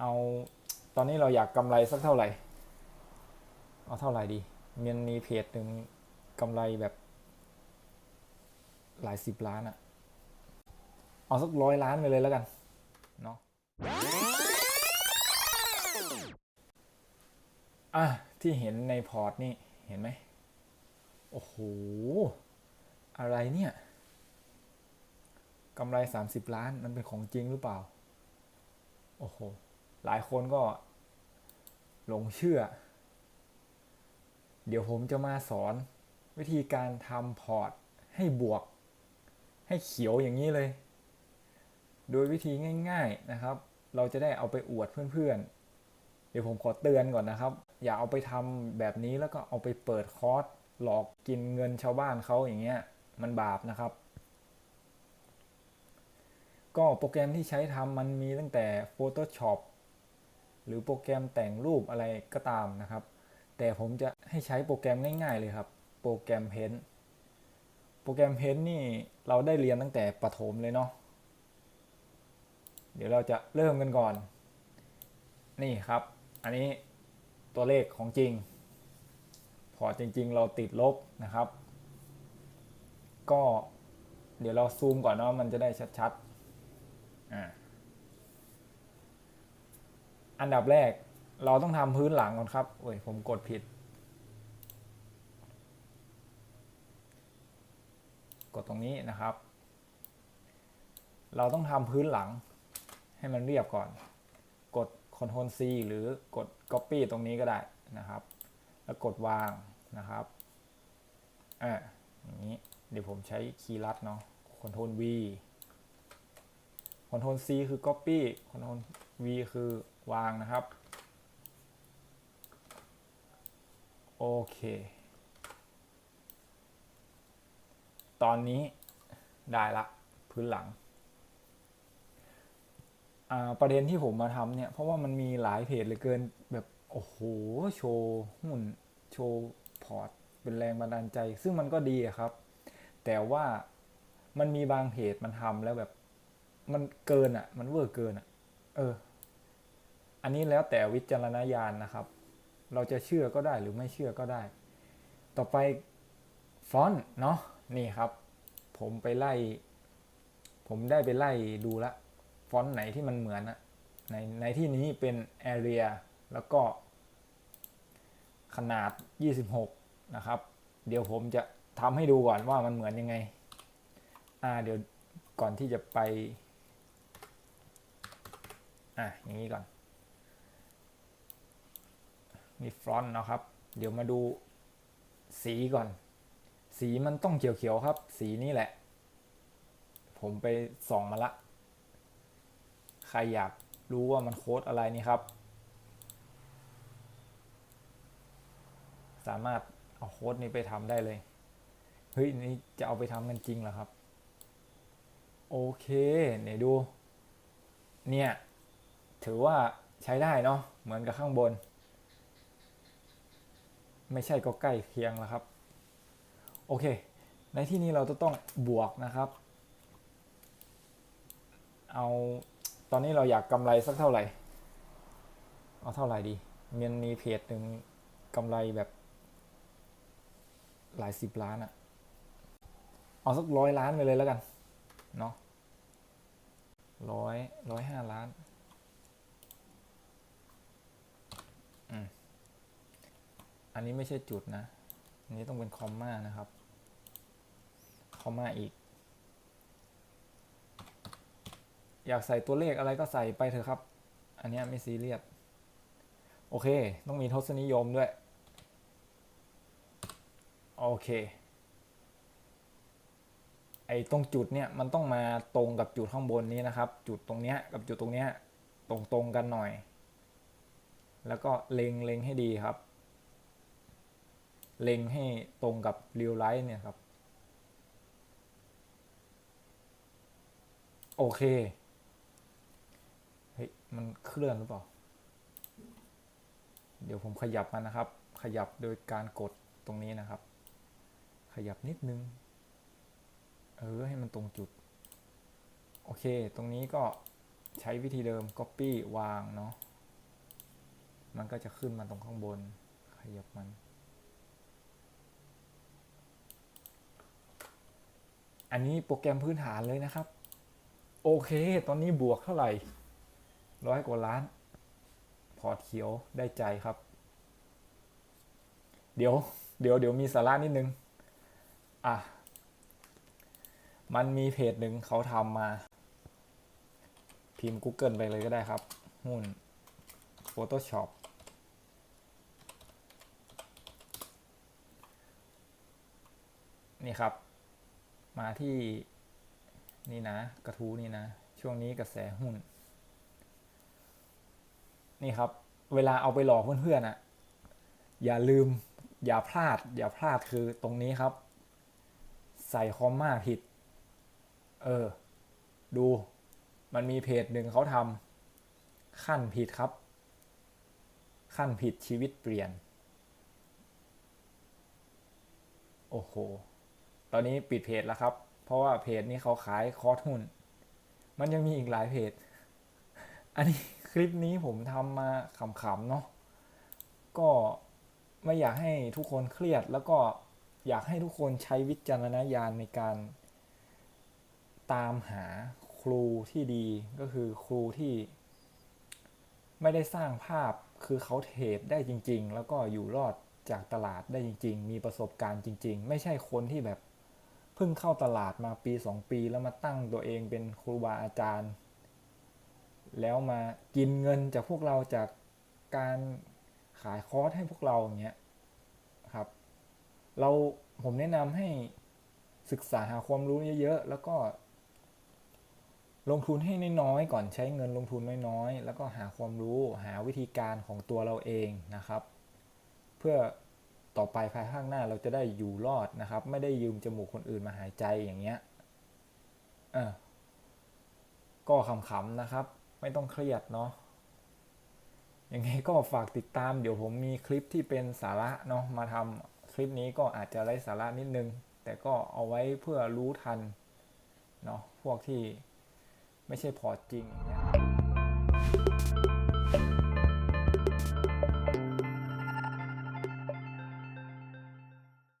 เอา ตอนนี้เราอยากกำไรสักเท่าไหร่ เอาเท่าไหร่ดีมันมีเพจหนึ่งกำไรแบบหลายสิบล้านอะเอาสักร้อยล้านไปเลยแล้วกัน เนาะอะ ที่เห็นในพอร์ตนี่ เห็นไหม โอ้โห อะไรเนี่ยกำไร 30 ล้านมันเป็นของจริงหรือเปล่า โอ้โห หลายคนก็หลงเชื่อ เดี๋ยวผมจะมาสอนวิธีการทำพอร์ตให้บวก ให้เขียวอย่างนี้เลย โดยวิธีง่าย ๆนะครับ เราจะได้เอาไปอวดเพื่อนๆ เดี๋ยวผมขอเตือนก่อนนะครับ อย่าเอาไปทำแบบนี้แล้วก็เอาไปเปิดคอร์สหลอกกินเงินชาวบ้านเขาอย่างเงี้ย มันบาปนะครับ ก็โปรแกรมที่ใช้ทำมันมีตั้งแต่ Photoshop หรือโปรแกรมแต่งรูปอะไรก็ตามนะครับ แต่ผมจะให้ใช้โปรแกรมง่าย ๆ เลยครับ โปรแกรม Paint โปรแกรม Paint นี่เราได้เรียนตั้งแต่ประถมเลยเนาะเดี๋ยวเราจะเริ่มกันก่อน นี่ครับ อันนี้ตัวเลขของจริง พอจริง ๆ เราติดลบนะครับ ก็เดี๋ยวเราซูมก่อนเนาะมันจะได้ชัดๆอ่า อันดับแรกเราต้องทำพื้นหลังก่อนครับโอ้ยผมกดผิด กดตรงนี้นะครับ เราต้องทำพื้นหลังให้มันเรียบก่อน กด Ctrl C หรือกด Copy ตรงนี้ก็ได้นะครับ แล้วกดวางนะครับอ่าอย่างนี้ เดี๋ยวผมใช้คีย์ลัดเนาะ Ctrl V Ctrl C คือ Copy Ctrl V คือวางนะครับ โอเค ตอนนี้ได้ละ พื้นหลังอ่าประเด็นที่ผมมาทำเนี่ย เพราะว่ามันมีหลายเพจเหลือเกินแบบ โอ้โห โชว์หุ้นโชว์พอร์ต เป็นแรงบันดาลใจ ซึ่งมันก็ดีอะครับ แต่ว่ามันมีบางเพจมันทำแล้วแบบ มันเกินอะมันเวอร์เกินอะเออ อันนี้แล้วแต่วิจารณญาณนะครับ เราจะเชื่อก็ได้หรือไม่เชื่อก็ได้ ต่อไปฟอนต์เนาะนี่ครับ ผมไปไล่ ผมได้ไปไล่ดูละฟอนต์ไหนที่มันเหมือนอะในในที่นี้เป็น area แล้วก็ขนาด 26 นะครับ เดี๋ยวผมจะทำให้ดูก่อนว่ามันเหมือนยังไง อ่า เดี๋ยวก่อนที่จะไป อะอย่างนี้ก่อน นี่ฟรอนต์นะครับ เดี๋ยวมาดูสีก่อน สีมันต้องเขียวๆครับ สีนี้แหละ ผมไปส่องมาละ ใครอยากรู้ว่ามันโค้ดอะไรนี่ครับ สามารถเอาโค้ดนี้ไปทำได้เลย เฮ้ย นี่จะเอาไปทำกันจริงเหรอครับ โอเคเนี่ยดู เนี่ย ถือว่าใช้ได้เนาะเหมือนกับข้างบน ไม่ใช่ก็ใกล้เคียงแล้วครับ โอเค ในที่นี้เราจะต้องบวกนะครับ เอาตอนนี้เราอยากกำไรสักเท่าไหร่ เอาเท่าไหร่ดีมันมีเพจหนึ่งกำไรแบบ หลายสิบล้านอะเอาสักร้อยล้านไปเลยแล้วกัน เนาะร้อยร้อยห้าล้าน อืม อั นนี้ไม่ใช่จุดนะ อันนี้ต้องเป็นคอมมานะครับ คอมมาอีก อยากใส่ตัวเลขอะไรก็ใส่ไปเถอะครับ อันนี้ไม่ซีเรียส โอเค ต้องมีทศนิยมด้วย โอเค ไอ้ตรงจุดเนี่ยมันต้องมาตรงกับจุดข้างบนนี้นะครับ จุดตรงเนี้ยกับจุดตรงเนี้ยตรงตรงๆกันหน่อย แล้วก็เล็งเล็งให้ดีครับ เล็งให้ตรงกับเรียลไลท์เนี่ยครับ โอเค เฮ้ย มันเคลื่อนหรือเปล่า เดี๋ยวผมขยับมันนะครับ ขยับโดยการกดตรงนี้นะครับ ขยับนิดนึง เออ ให้มันตรงจุด โอเค ตรงนี้ก็ใช้วิธีเดิม Copy วางเนาะ มันก็จะขึ้นมาตรงข้างบน ขยับมัน อันนี้โปรแกรมพื้นฐานเลยนะครับ โอเค ตอนนี้บวกเท่าไหร่ร้อยกว่าล้าน พอร์ตเขียวได้ใจครับ เดี๋ยว เดี๋ยวเดี๋ยวมีสาระนิดนึง อะ มันมีเพจหนึ่งเขาทำมา พิมพ์ Google ไปเลยก็ได้ครับ หุ้น Photoshop นี่ครับ มาที่นี่นะ กระทู้นี่นะ ช่วงนี้กระแสหุ้น นี่ครับ เวลาเอาไปหลอกเพื่อนๆอะ อย่าลืม อย่าพลาด อย่าพลาดคือตรงนี้ครับ ใส่คอมมาผิด เออ ดูมันมีเพจหนึ่งเขาทำขั้นผิดครับ ขั้นผิดชีวิตเปลี่ยน โอ้โห ตอนนี้ปิดเพจแล้วครับ เพราะว่าเพจนี้เขาขายคอร์สหุ้น มันยังมีอีกหลายเพจ อันนี้คลิปนี้ผมทำมาขำๆเนาะ ก็ไม่อยากให้ทุกคนเครียด แล้วก็อยากให้ทุกคนใช้วิจารณญาณในการ ตามหาครูที่ดีก็คือครูที่ ไม่ได้สร้างภาพคือเขาเทรดได้จริง ๆ แล้วก็อยู่รอดจากตลาดได้จริง ๆ มีประสบการณ์จริง ๆ ไม่ใช่คนที่แบบ พิ่งเข้าตลาดมาปีสองปีแล้วมาตั้งตัวเองเป็นครูบาอาจารย์ แล้วมากินเงินจากพวกเราจากการขายคอร์สให้พวกเราอย่างเงี้ยครับ เราผมแนะนำให้ศึกษาหาความรู้เยอะๆแล้วก็ ลงทุนให้น้อยๆก่อนใช้เงินลงทุนน้อยๆแล้วก็หาความรู้หาวิธีการของตัวเราเองนะครับ เพื่อ ต่อไปภายข้างหน้าเราจะได้อยู่รอดนะครับ ไม่ได้ยืมจมูกคนอื่นมาหายใจอย่างเงี้ยเออก็ขำๆนะครับ ไม่ต้องเครียดเนาะยังไงก็ฝากติดตามเดี๋ยวผมมีคลิปที่เป็นสาระเนาะมาทำคลิปนี้ก็อาจจะไร้สาระนิดนึง แต่ก็เอาไว้เพื่อรู้ทันเนาะพวกที่ไม่ใช่พอจริงอย่างเงี้ย